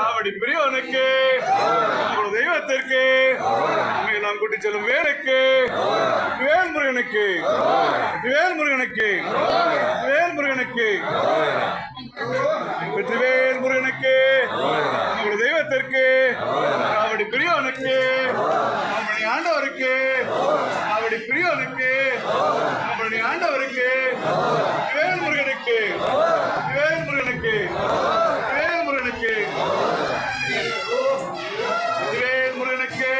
காவடி பிரியவனுக்கு உங்கள் தெய்வத்திற்கு நாம் கூட்டி செல்லும் வேலுக்கு வேல்முருகனுக்கு வேல்முருகனுக்கு வேல்முருகனுக்கு. வெற்றிவேல் முருகனுக்கு உங்கள் தெய்வத்திற்கு காவடி பிரியவனுக்கு ஆண்டவருக்கு காவடி பிரியவனுக்கு நம்முடைய ஆண்டவருக்கு வேல் முருகனுக்கு வேல் முருகனுக்கு வேல் முருகனுக்கு வேல் முருகனுக்கு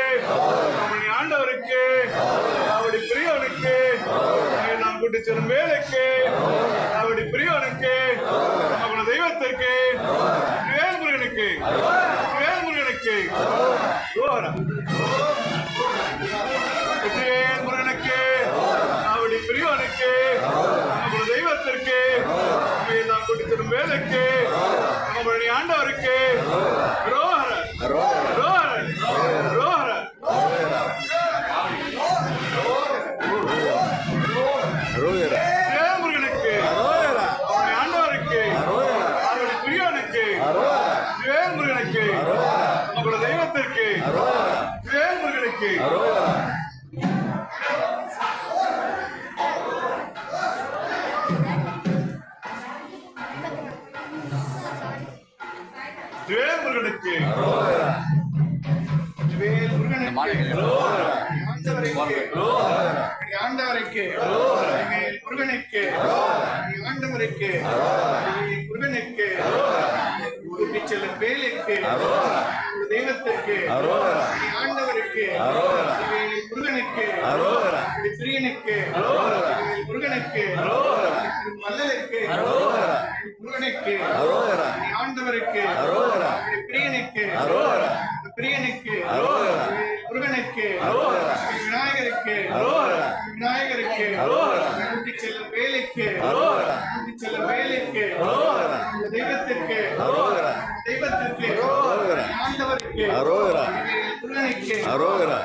நம்முடைய ஆண்டவருக்கு காவடி பிரியவனுக்கு உங்களை நாம் கூட்டி செல்லும் வேலைக்கு காவடி பிரியவனுக்கு நம்முடைய தெய்வத்திற்கு வேல்முருகனுக்கு வேல்முருகனுக்கு. வேல் முருகனுக்கு ஓரம். வெற்றிவேல் முருகனுக்கு காவடி பிரியவனுக்கு நம்முடைய தெய்வத்திற்கு உங்களை நாம் கூட்டி செல்லும் வேலைக்கு நம்முடைய ஆண்டவருக்கு வேல்முருகனுக்கு உங்களுடைய தெய்வத்திற்கு வேல்முருகனுக்கு வேல்முருகனுக்கு ஆண்டவருக்கு முருகனுக்கு ஆண்டவருக்கு செல்லும் வேலுக்கு தெய்வத்திற்கு ஆண்டவருக்கு முருகனுக்கு பிரியனுக்கு முருகனுக்கு மல்லலுக்கு முருகனுக்கு ஆண்டவருக்கு பிரியனுக்கு பிரியனுக்கு முருகனுக்கு விநாயகருக்கு விநாயகருக்கு செல்லும் வேலைக்கு செல்லும் வேலைக்கு தெய்வத்திற்கு ஆண்டவருக்கு அரோகரா முருகனுக்கு அரோகரா